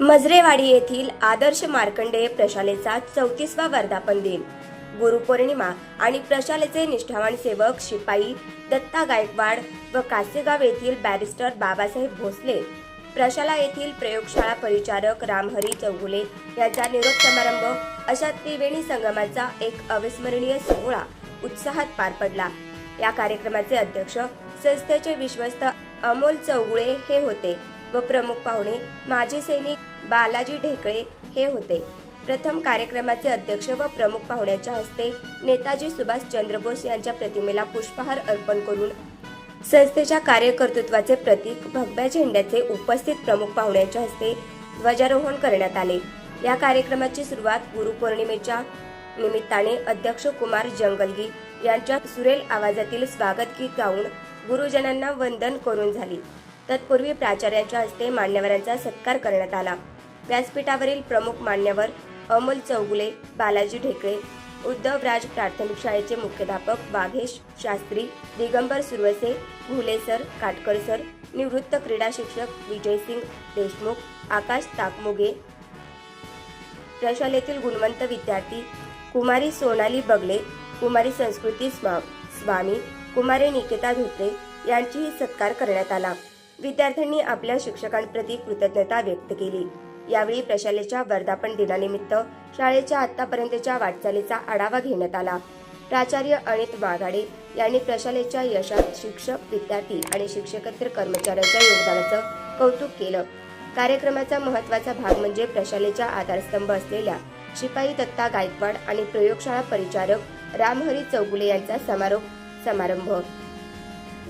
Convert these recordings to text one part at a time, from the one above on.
मजरेवाडी येथील आदर्श मार्कंडेय प्रशालेचा चौतीसवा वर्धापन दिन. गुरुपौर्णिमा आणि प्रशालेचे निष्ठावान सेवक शिपाई दत्ता गायकवाड व कासेगाव येथील बॅरिस्टर बाबासाहेब भोसले प्रशाला येथील प्रयोगशाळा परिचारक रामहरी चौगुले यांचा निरोप समारंभ अशा त्रिवेणी संगमाचा एक अविस्मरणीय सोहळा उत्साहात पार पडला. या कार्यक्रमाचे अध्यक्ष संस्थेचे विश्वस्त अमोल चौगुळे हे होते. व प्रमुख पाहुणे माजी सैनिक बालाजी ढेकळे हे होते. प्रथम कार्यक्रमाचे अध्यक्ष व प्रमुख पाहुण्याच्या हस्ते नेताजी सुभाषचंद्र बोस यांच्या प्रतिमेला पुष्पहार अर्पण करून संस्थेच्या कार्यकर्तृत्वाचे प्रतीक भगव्या झेंड्याचे उपस्थित प्रमुख पाहुण्याच्या हस्ते ध्वजारोहण करण्यात आले. या कार्यक्रमाची सुरुवात गुरुपौर्णिमेच्या निमित्ताने अध्यक्ष कुमार जंगलगी यांच्या सुरेल आवाजातील स्वागत गीत गाऊन गुरुजनांना वंदन करून झाली. तत्पूर्वी प्राचार्यांच्या हस्ते मान्यवरांचा सत्कार करण्यात आला. व्यासपीठावरील प्रमुख मान्यवर अमोल चौगुले बालाजी ढेकळे उद्धवराज प्राथमिक शाळेचे मुख्याध्यापक वाघेश शास्त्री दिगंबर सुरवसे घुले सर काटकर सर निवृत्त क्रीडा शिक्षक विजयसिंग देशमुख आकाश ताकमुगे प्रशालेतील गुणवंत विद्यार्थी कुमारी सोनाली बगले कुमारी संस्कृती स्वा स्वामी कुमारी निकेता धोत्रे यांचीही सत्कार करण्यात आला. विद्यार्थ्यांनी आपल्या शिक्षकांप्रती कृतज्ञता व्यक्त केली. यावेळी प्रशालेच्या वर्धापन दिनानिमित्त शाळेच्या आतापर्यंतच्या वाटचालीचा आढावा घेण्यात आला. प्राचार्य अनित वाघाडे यांनी प्रशालेच्या यशात शिक्षक विद्यार्थी आणि शिक्षकेतर कर्मचाऱ्यांच्या योगदानाचं कौतुक केलं. कार्यक्रमाचा महत्त्वाचा भाग म्हणजे प्रशालेच्या आधारस्तंभ असलेल्या शिपाई दत्ता गायकवाड आणि प्रयोगशाळा परिचारक रामहरी चौगुले यांचा समारोप समारंभ.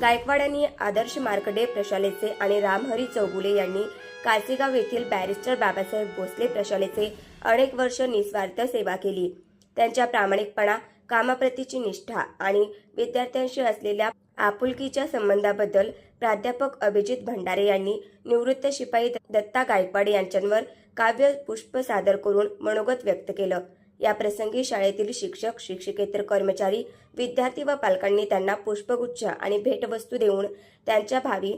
गायकवाडांनी आदर्श मार्कडे प्रशालेचे आणि रामहरी चौगुले यांनी कासेगाव येथील बॅरिस्टर बाबासाहेब भोसले प्रशालेचे अनेक वर्ष निस्वार्थ सेवा केली. त्यांच्या प्रामाणिकपणा कामाप्रतीची निष्ठा आणि विद्यार्थ्यांशी असलेल्या आपुलकीच्या संबंधाबद्दल प्राध्यापक अभिजित भंडारे यांनी निवृत्त शिपाई दत्ता गायकवाड यांच्यावर काव्य पुष्प सादर करून मनोगत व्यक्त केलं. याप्रसंगी शाळेतील शिक्षक शिक्षकेतर कर्मचारी विद्यार्थी व पालकांनी त्यांना पुष्पगुच्छ आणि भेटवस्तू देऊन त्यांच्या भावी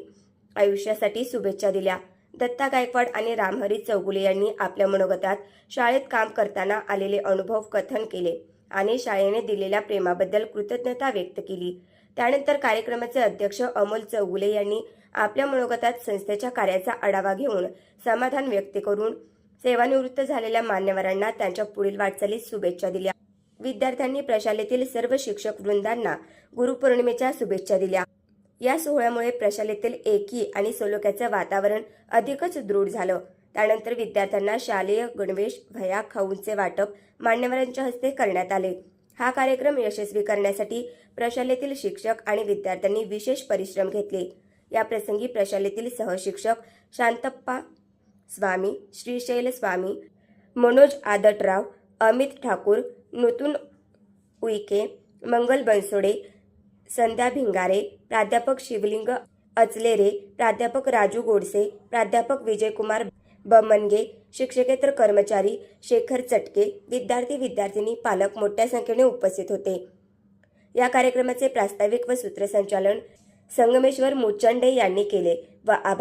आयुष्यासाठी शुभेच्छा दिल्या. दत्ता गायकवाड आणि रामहरी चौगुले यांनी आपल्या मनोगतात शाळेत काम करताना आलेले अनुभव कथन केले आणि शाळेने दिलेल्या प्रेमाबद्दल कृतज्ञता व्यक्त केली. त्यानंतर कार्यक्रमाचे अध्यक्ष अमोल चौगुले यांनी आपल्या मनोगतात संस्थेच्या कार्याचा आढावा घेऊन समाधान व्यक्त करून सेवानिवृत्त झालेल्या मान्यवरांना त्यांच्या पुढील वाटचालीत शुभेच्छा दिल्या. विद्यार्थ्यांनी प्रशालेतील सर्व शिक्षक वृंदांना गुरुपौर्णिमेच्या शुभेच्छा दिल्या. या सोहळ्यामुळे प्रशालेतील एकी आणि सलोख्याचं वातावरण अधिकच दृढ झालं. त्यानंतर विद्यार्थ्यांना शालेय गणवेश भया खाऊंचे वाटप मान्यवरांच्या हस्ते करण्यात आले. हा कार्यक्रम यशस्वी करण्यासाठी प्रशालेतील शिक्षक आणि विद्यार्थ्यांनी विशेष परिश्रम घेतले. या प्रसंगी प्रशालेतील सहशिक्षक शांतप्पा स्वामी श्रीशैल स्वामी मनोज आदटराव अमित ठाकूर नूतन उईके मंगल बनसोडे संध्या भिंगारे प्राध्यापक शिवलिंग अचलेरे प्राध्यापक राजू गोडसे प्राध्यापक विजयकुमार बमनगे शिक्षकेतर कर्मचारी शेखर चटके विद्यार्थी विद्यार्थिनी पालक मोठ्या संख्येने उपस्थित होते. या कार्यक्रमाचे प्रास्ताविक व सूत्रसंचालन संगमेश्वर मुचंडे यांनी केले व आभार